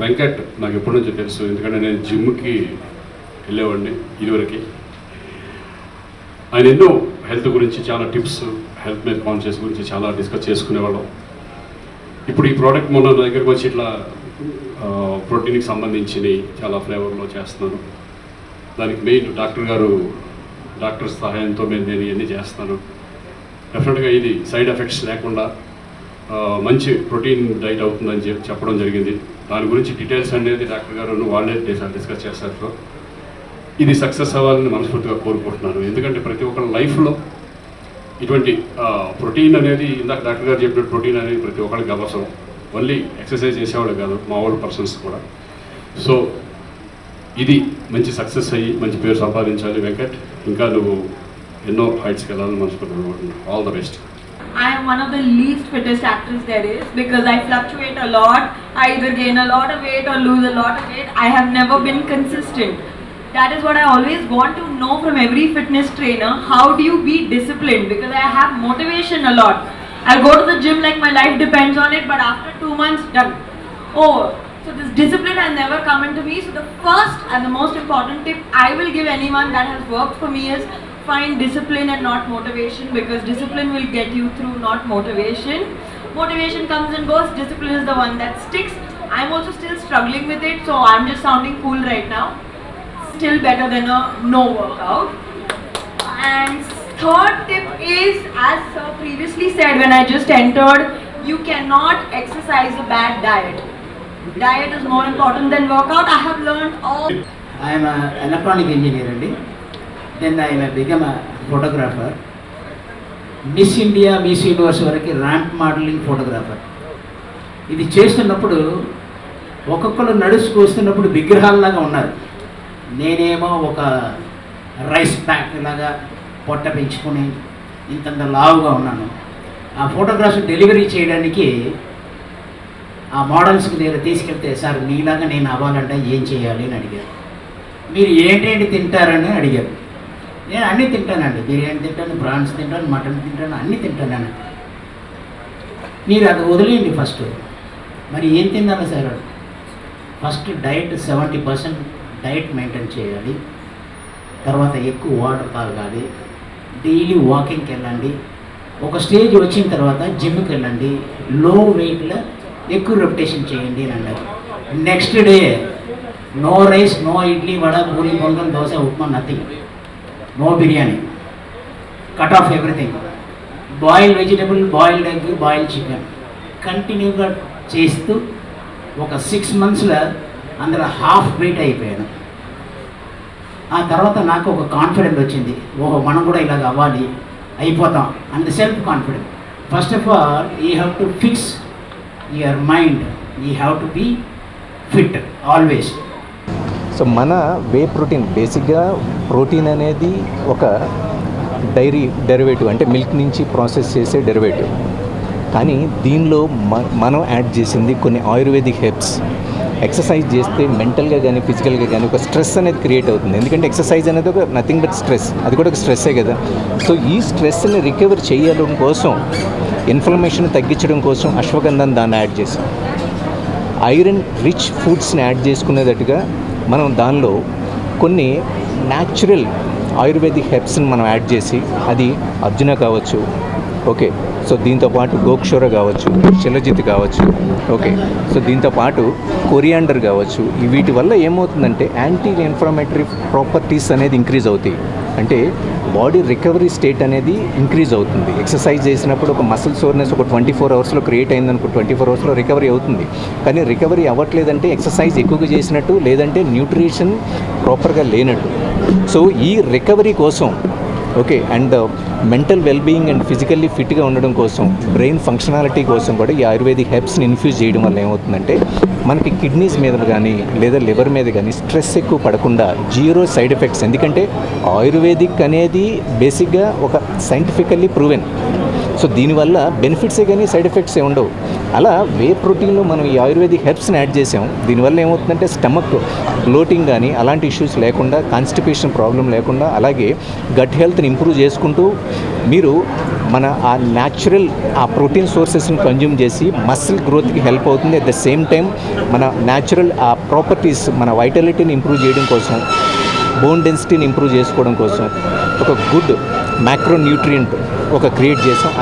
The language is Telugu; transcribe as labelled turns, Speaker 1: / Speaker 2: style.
Speaker 1: వెంకట్ నాకు ఎప్పటి నుంచో తెలుసు. ఎందుకంటే నేను జిమ్కి వెళ్ళేవాడిని ఇదివరకు. ఆయన ఎన్నో హెల్త్ గురించి చాలా టిప్స్ హెల్త్ మీద కాన్షియస్ గురించి చాలా డిస్కస్ చేసుకునేవాళ్ళం. ఇప్పుడు ఈ ప్రోడక్ట్ మొన్న నా దగ్గరకు వచ్చి ఇట్లా ప్రోటీన్కి సంబంధించి చాలా ఫ్లేవర్లో చేస్తున్నాను. దానికి మెయిన్ డాక్టర్ గారు డాక్టర్ సహాయంతో మేము నేను ఇవన్నీ చేస్తాను డెఫినెట్గా ఇది సైడ్ ఎఫెక్ట్స్ లేకుండా మంచి ప్రోటీన్ డైట్ అవుతుందని చెప్పి చెప్పడం జరిగింది. దాని గురించి డీటెయిల్స్ అనేది డాక్టర్ గారు వాళ్ళే డిస్కస్ చేస్తారు ఇది సక్సెస్ అవ్వాలని మనస్ఫూర్తిగా కోరుకుంటున్నాను. ఎందుకంటే ప్రతి ఒక్కరి లైఫ్లో ఇటువంటి ప్రోటీన్ అనేది ఇందాక డాక్టర్ గారు చెప్పిన ప్రోటీన్ అనేది ప్రతి ఒక్కరికి అవసరం. ఓన్లీ ఎక్సర్సైజ్ చేసేవాళ్ళు కాదు మామూలు పర్సన్స్ కూడా. సో ఇది మంచి సక్సెస్ అయ్యి మంచి పేరు సంపాదించాలి వెంకట్. ఇంకా నువ్వు ఎన్నో హైట్స్కి వెళ్ళాలని మనస్ఫూర్తిగా all the best
Speaker 2: I am one of the least fittest actors there is because I fluctuate a lot. I either gain a lot of weight or lose a lot of weight. I have never been consistent. That is what I always want to know from every fitness trainer. How do you be disciplined? Because I have motivation a lot. I'll go to the gym like my life depends on it, but after two months, done. Oh, so this discipline has never come into me. So the first and the most important tip I will give anyone that has worked for me is find discipline and not motivation because discipline will get you through, not motivation. Motivation comes and goes, discipline is the one that sticks. I'm also still struggling with it, so I'm just sounding cool right now. Still better than a no workout. And third tip is, as sir previously said when I just entered, you cannot exercise a bad diet. Diet is more important than workout. I have learned all.
Speaker 3: I am an electronic engineer. Right? Then I become photographer Miss India Miss Universe వరకు ర్యాంప్ మోడలింగ్ ఫోటోగ్రాఫర్ ఇది చేస్తున్నప్పుడు ఒక్కొక్కరు నడుచుకు వస్తున్నప్పుడు విగ్రహాలలాగా ఉన్నారు. నేనేమో ఒక రైస్ ప్యాక్ లాగా పొట్ట పెంచుకొని ఇంతంత లావుగా ఉన్నాను. ఆ ఫోటోగ్రాఫ్స్ డెలివరీ చేయడానికి ఆ మోడల్స్కి నేను తీసుకెళ్తే సార్ మీలాగా నేను అవ్వాలంటే ఏం చేయాలి? అని అడిగారు. మీరు ఏంటేంటి తింటారని అడిగారు. నేను అన్నీ తింటానండి. బిర్యానీ తింటాను ప్రాన్స్ తింటాను మటన్ తింటాను అన్నీ తింటానండి. మీరు అది వదిలేయండి ఫస్ట్. మరి ఏం తిందాలి sir first diet seventy percent diet maintain చేయాలి. తర్వాత ఎక్కువ వాటర్ తాగాలి. డైలీ వాకింగ్కి వెళ్ళండి. ఒక స్టేజ్ వచ్చిన తర్వాత జిమ్కి వెళ్ళండి. లో వెయిట్లో ఎక్కువ రెప్యుటేషన్ చేయండి అని అన్నారు. Next day no rice no idli vada puri pongal dosa upma nothing. No biryani. Cut off everything boil vegetable boiled egg boil chicken కంటిన్యూగా చేస్తూ ఒక సిక్స్ మంత్స్లో అందులో హాఫ్ వెయిట్ అయిపోయాను. ఆ తర్వాత నాకు ఒక కాన్ఫిడెంట్ వచ్చింది. ఓహో మనం కూడా ఇలాగ అవ్వాలి. అయిపోతాం. And self confident first of all you have to fix your mind you have to be fit always
Speaker 4: so మన వే ప్రోటీన్ బేసిక్గా ప్రోటీన్ అనేది ఒక డైరీ డెరివేటివ్ అంటే మిల్క్ నుంచి ప్రాసెస్ చేసే డెరివేటివ్ కానీ దీనిలో మనం యాడ్ చేసింది కొన్ని ఆయుర్వేదిక్ హెబ్స్. ఎక్సర్సైజ్ చేస్తే మెంటల్గా కానీ ఫిజికల్గా కానీ ఒక స్ట్రెస్ అనేది క్రియేట్ అవుతుంది. ఎందుకంటే ఎక్సర్సైజ్ అనేది ఒక నథింగ్ బట్ స్ట్రెస్ అది కూడా ఒక స్ట్రెస్సే కదా. సో ఈ స్ట్రెస్ని రికవర్ చేయడం కోసం ఇన్ఫ్లమేషన్ తగ్గించడం కోసం అశ్వగంధం దాన్ని యాడ్ చేసాం ఐరన్ రిచ్ ఫుడ్స్ని యాడ్ చేసుకునేటట్టుగా మనం దానిలో కొన్ని న్యాచురల్ ఆయుర్వేదిక్ హెర్బ్స్ని మనం యాడ్ చేసి అది అర్జున కావచ్చు ఓకే. సో దీంతో పాటు గోక్షోర కావచ్చు శిలజిత్ కావచ్చు ఓకే. సో దీంతో పాటు కొరియాండర్ కావచ్చు. వీటి వల్ల ఏమవుతుందంటే యాంటీ ఇన్ఫ్లమేటరీ ప్రాపర్టీస్ అనేది ఇంక్రీజ్ అవుతాయి. అంటే బాడీ రికవరీ స్టేట్ అనేది ఇంక్రీజ్ అవుతుంది. ఎక్సర్సైజ్ చేసినప్పుడు ఒక మసిల్ సోర్నెస్ ఒక ట్వంటీ ఫోర్ అవర్స్లో క్రియేట్ అయిందనుకో ట్వంటీ ఫోర్ అవర్స్లో రికవరీ అవుతుంది. కానీ రికవరీ అవ్వట్లేదంటే ఎక్సర్సైజ్ ఎక్కువగా చేసినట్టు లేదంటే న్యూట్రిషన్ ప్రాపర్గా లేనట్టు. సో ఈ రికవరీ కోసం okay and mental wellbeing and physically ఫిట్గా ఉండడం కోసం బ్రెయిన్ ఫంక్షనాలిటీ కోసం కూడా ఈ ఆయుర్వేదిక్ హెబ్స్ని ఇన్ఫ్యూజ్ చేయడం వల్ల ఏమవుతుందంటే మనకి కిడ్నీస్ మీద కానీ లేదా లివర్ మీద కానీ స్ట్రెస్ ఎక్కువ పడకుండా జీరో సైడ్ ఎఫెక్ట్స్. ఎందుకంటే ఆయుర్వేదిక్ అనేది బేసిక్గా ఒక సైంటిఫికల్లీ ప్రూవెన్. సో దీనివల్ల బెనిఫిట్సే కానీ సైడ్ ఎఫెక్ట్స్ ఏ ఉండవు. అలా వే ప్రోటీన్లో మనం ఈ ఆయుర్వేదిక్ హెర్బ్స్ని యాడ్ చేసాం. దీనివల్ల ఏమవుతుందంటే స్టమక్ బ్లోటింగ్ కానీ అలాంటి ఇష్యూస్ లేకుండా కాన్స్టిపేషన్ ప్రాబ్లం లేకుండా అలాగే గట్ హెల్త్ని ఇంప్రూవ్ చేసుకుంటూ మీరు మన ఆ న్యాచురల్ ఆ ప్రోటీన్ సోర్సెస్ని కన్జ్యూమ్ చేసి మసిల్ గ్రోత్కి హెల్ప్ అవుతుంది. అట్ ద సేమ్ టైం మన న్యాచురల్ ఆ ప్రాపర్టీస్ మన వైటాలిటీని ఇంప్రూవ్ చేయడం కోసం బోన్ డెన్సిటీని ఇంప్రూవ్ చేసుకోవడం కోసం ఒక గుడ్ మ్యాక్రో న్యూట్రియంట్ ఒక క్రియేట్ చేసాం.